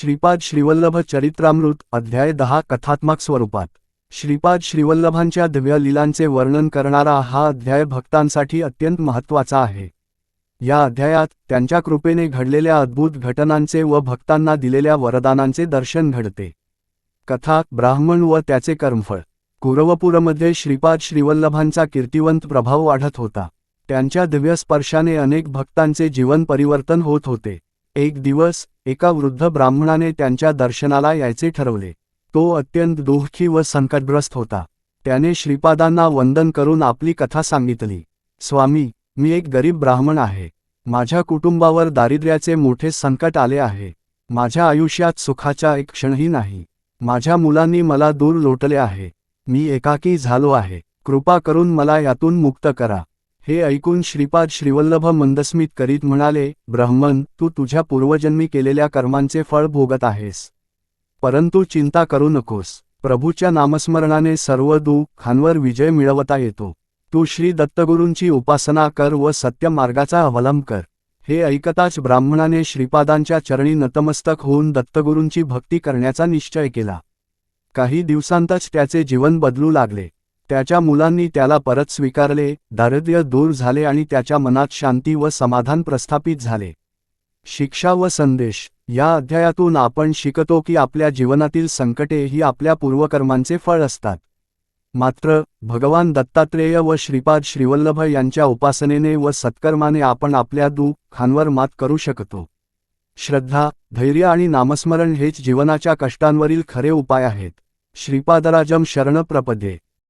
श्रीपाद श्रीवल्लभ चरित्रामृत अध्याय दहा कथात्मक स्वरूपात. श्रीपाद श्रीवल्लभांच्या दिव्य लीलांचे वर्णन करणारा हा अध्याय भक्तांसाठी अत्यंत महत्त्वाचा आहे. या अध्यायात त्यांच्या कृपेने घडलेल्या अद्भुत घटनांचे व भक्तांना दिलेल्या वरदानांचे दर्शन घडते. कथा ब्राह्मण व त्याचे कर्मफळ. कुरवपूरमध्ये श्रीपाद श्रीवल्लभांचा कीर्तिवंत प्रभाव वाढत होता. त्यांच्या दिव्य स्पर्शाने अनेक भक्तांचे जीवन परिवर्तन होत होते. एक दिवस एका वृद्ध ब्राह्मणाने त्यांच्या दर्शनाला यायचे ठरवले. तो अत्यंत दुःखी व संकटग्रस्त होता. त्याने श्रीपादांना वंदन करून आपली कथा सांगितली. स्वामी मी एक गरीब ब्राह्मण आहे. माझ्या कुटुंबावर दारिद्र्याचे मोठे संकट आले आहे. माझ्या आयुष्यात सुखाचा एक क्षणही नाही. माझ्या मुलांनी मला दूर लोटले आहे. मी एकाकी झालो आहे. कृपा करून मला यातून मुक्त करा. हे ऐकून श्रीपाद श्रीवल्लभ मंदस्मित करीत म्हणाले ब्रह्मन तू तुझ्या पूर्वजन्मी केलेल्या कर्मांचे फळ भोगत आहेस. परंतु चिंता करू नकोस. प्रभूच्या नामस्मरणाने सर्व दुःखांवर विजय मिळवता येतो. तू श्री दत्तगुरूंची उपासना कर व सत्य मार्गाचा अवलंब कर हे ऐकताच ब्राह्मणाने श्रीपादांच्या चरणी नतमस्तक होऊन दत्तगुरूंची भक्ती करण्याचा निश्चय केला. काही दिवसांतच त्याचे जीवन बदलू लागले. त्याच्या मुलांनी त्याला परत स्वीकारले दारिद्र्य दूर झाले आणि त्याच्या मनात शांती व समाधान प्रस्थापित झाले. शिक्षा व संदेश या अध्यायातून आपण शिकतो की आपल्या जीवनातील संकटे ही आपल्या पूर्वकर्मांचे फळ असतात. मात्र भगवान दत्तात्रेय व श्रीपाद श्रीवल्लभ यांच्या उपासनेने व सत्कर्माने आपण आपल्या दुःखांवर मात करू शकतो. श्रद्धा धैर्य आणि नामस्मरण हेच जीवनाच्या कष्टांवरील खरे उपाय आहेत. श्रीपादराजम शरण प्रपदे